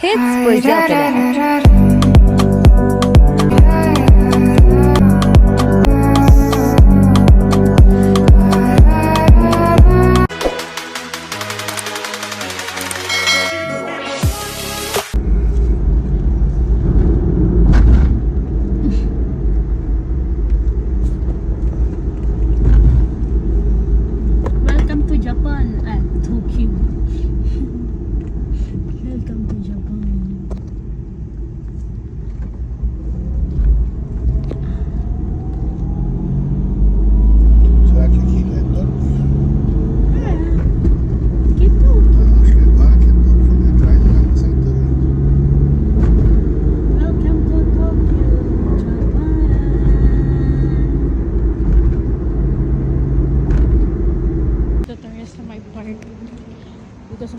Hits por Jopela. Welcome to Japan at Tokyo.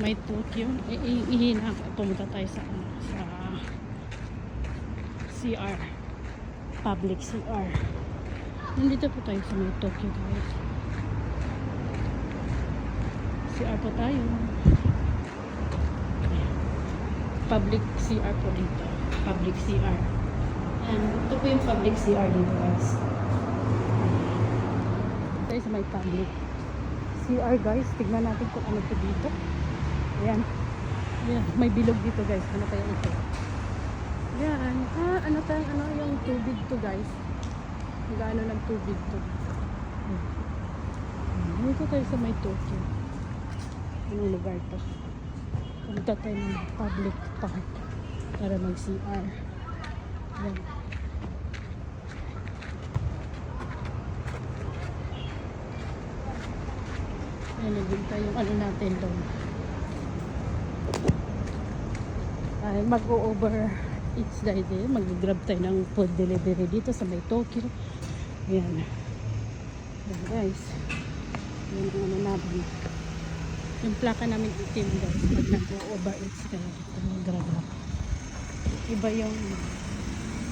May Tokyo. Ihina. Pumunta tayo sa, ano, sa CR. Public CR. Nandito po tayo sa may Tokyo guys. CR po tayo. Public CR po dito. Public CR. And ito po yung public CR dito guys. Tayo sa may public CR guys. Tignan natin kung ano po dito. Ayan. Ayan. May bilog dito guys. Ano kaya ito? Ayan. Ah, ano tayo, ano yung tubig to guys. Gaano ng tubig to. Ayan. Dito tayo sa may Tokyo. Anong lugar to? Punta tayo ng public park para mag-CR. Ayan. Ayan, nagbintay yung ano natin doon. Ay, mag-over eats din. Mag-grab tayo ng food delivery dito sa may Tokyo. Ayan. Ayan guys. Ayan ang ano. Yung plaka namin itim guys. Pag nag-over eats kayo dito mag-grab. Iba yung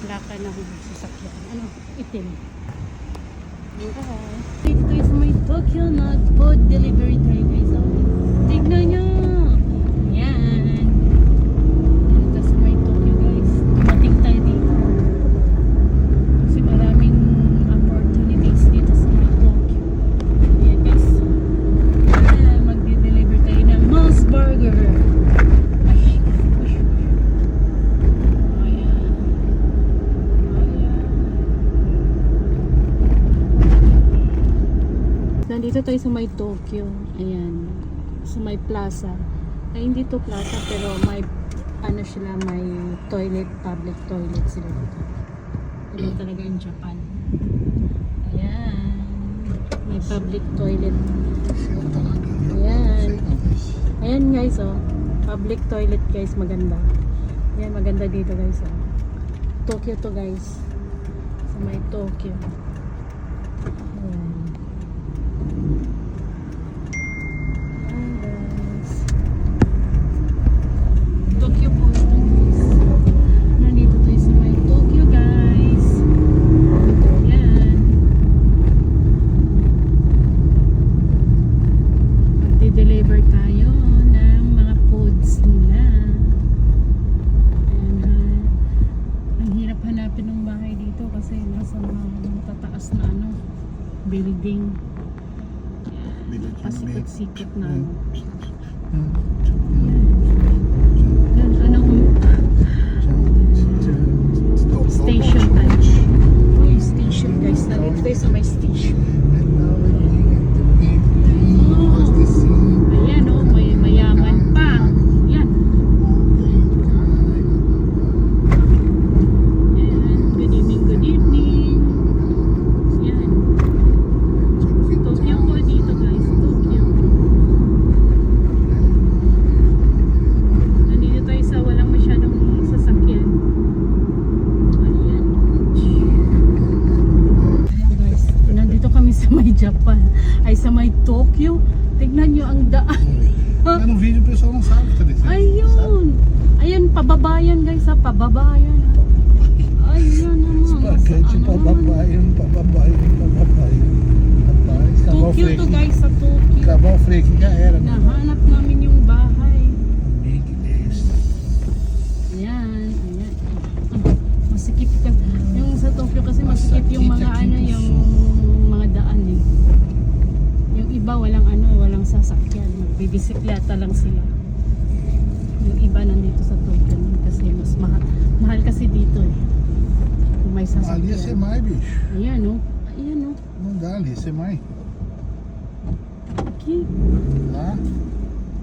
plaka ng sasakyan. Ano? Itim. Okay. Dito tayo sa may Tokyo nag-food delivery tayo guys. So, tignan nyo! Yan. Dito sa may Tokyo guys. Dumating tayo dito. Kasi maraming opportunities dito sa may Tokyo. Yan guys. Yan, magdi-deliver tayo ng Moss Burger. Ay, ay, ay. Ayan. Ayan. Nandito tayo sa may Tokyo. Ayan. Sa may plaza. Ay, hindi to plaza pero may ano sila, may toilet, public toilet sila dito. Ito talaga in Japan. Ayan. May public toilet. Ayan. Ayan guys, oh. Public toilet guys, maganda. Ayan, maganda dito guys, oh. Tokyo to guys. Sa may Tokyo. Vida de Pasikot-sikot na. Hum. Ay, sa pababa yun. Ay, yun naman. Spaghetti, pababa yun, pababa yun, pababa yun. Tokyo to guys, sa Tokyo. Kabaw freaking ka, era na. Nahanap namin yung bahay. Big is. Ayan, ayan. Masikip ka. Yung sa Tokyo kasi masikip yung mga ano, yung mga daan eh. Yung iba walang ano, walang sasakyan. Bibisikleta lang sila. Yung iba nandito sa Dublin kasi mas mahal. Mahal kasi dito eh. Kung may sasakyan. Ali é Semai, bicho. Ayan o. Oh. Ayan o. Oh. Não dá, ali é Semai. Aqui. Lá?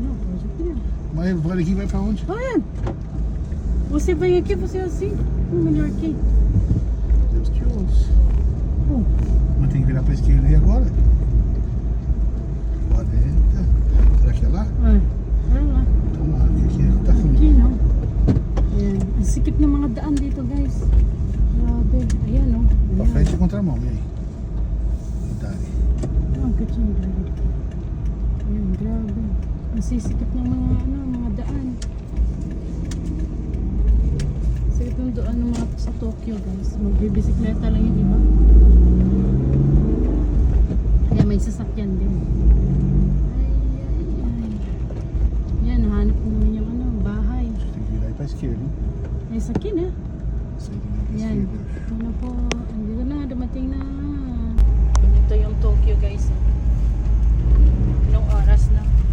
Não, pode crer. Mas vai aqui vai pra onde? Olha! Você vem aqui, você é assim. Melhor aqui. Deus te ouça. Bom. Mas tem que virar pra esquerda e agora? Nasisikip ng mga ano, mga daan. Sikip ng daan ng mga sa Tokyo guys. Magbibisikleta lang yung iba. Kaya may sasakyan din. Rescue, no? Ay, sakin eh. Yan. Ano, ah. Ito na po. Andito na. Dumating na. Ito yung Tokyo guys. Ah. Anong oras na?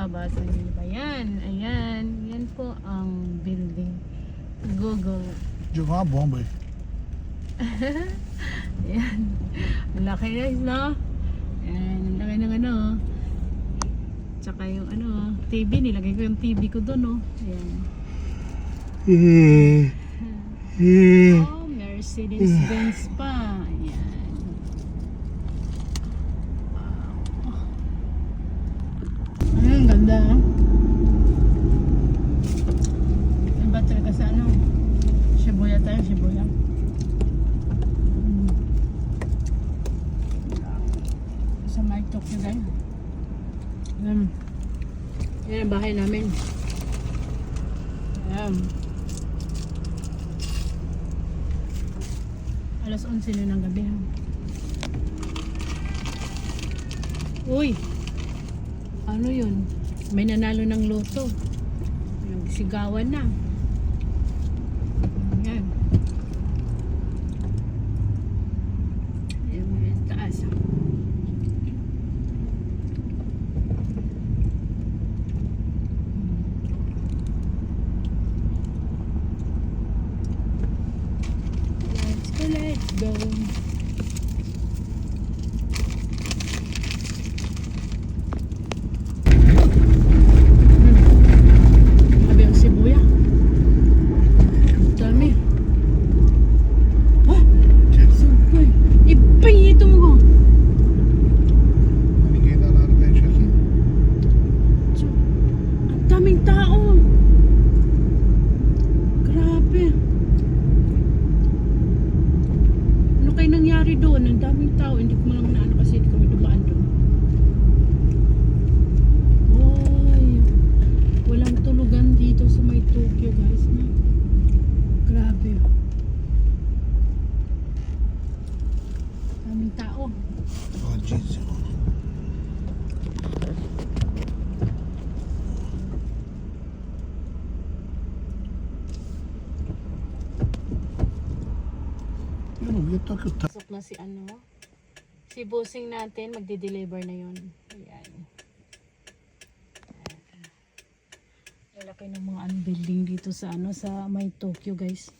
Nakita niyo, ba yan? Ayan. Yan po ang building. Google. Jogar uma bomba aí. Ayan. Ang laki guys, no? Ayan, ang laki ng ano. Tsaka yung ano, TV. Nilagay ko yung TV ko doon, no? Ayan. Oh, Mercedes-Benz pa. Ayan. Wow. Ayan, ganda. ah. Iba talaga sa ano. Shibuya tayo, Shibuya. Mm. Sa may Tokyo tayo. Ayan. Ayan ang bahay namin. Ayan. Alas 11 na ng gabi. ha. Uy! Ano yun? May nanalo ng loto. Nagsigawan na. Ayan may taas. ah. Let's go, let's go. Sabi ang sibuya. Ang dami. Oh, sugay. Ipay ito mo. Ninguém dá nada pra gente aqui. Ang daming tao. Grabe. Ano kayo nangyari doon? Ang daming tao. Hindi ko malang naano kasi hindi kami dumaan doon. Oy. Walang tulugan dito sa may Tokyo guys. Na. Grabe. Daming tao. Ó, diesel. Eu não vi até que o tá. Pasok na si ano, si bossing natin, magde-deliver na yun. Ayan. Lalaki ng mga ano, building dito sa ano, sa may Tokyo guys.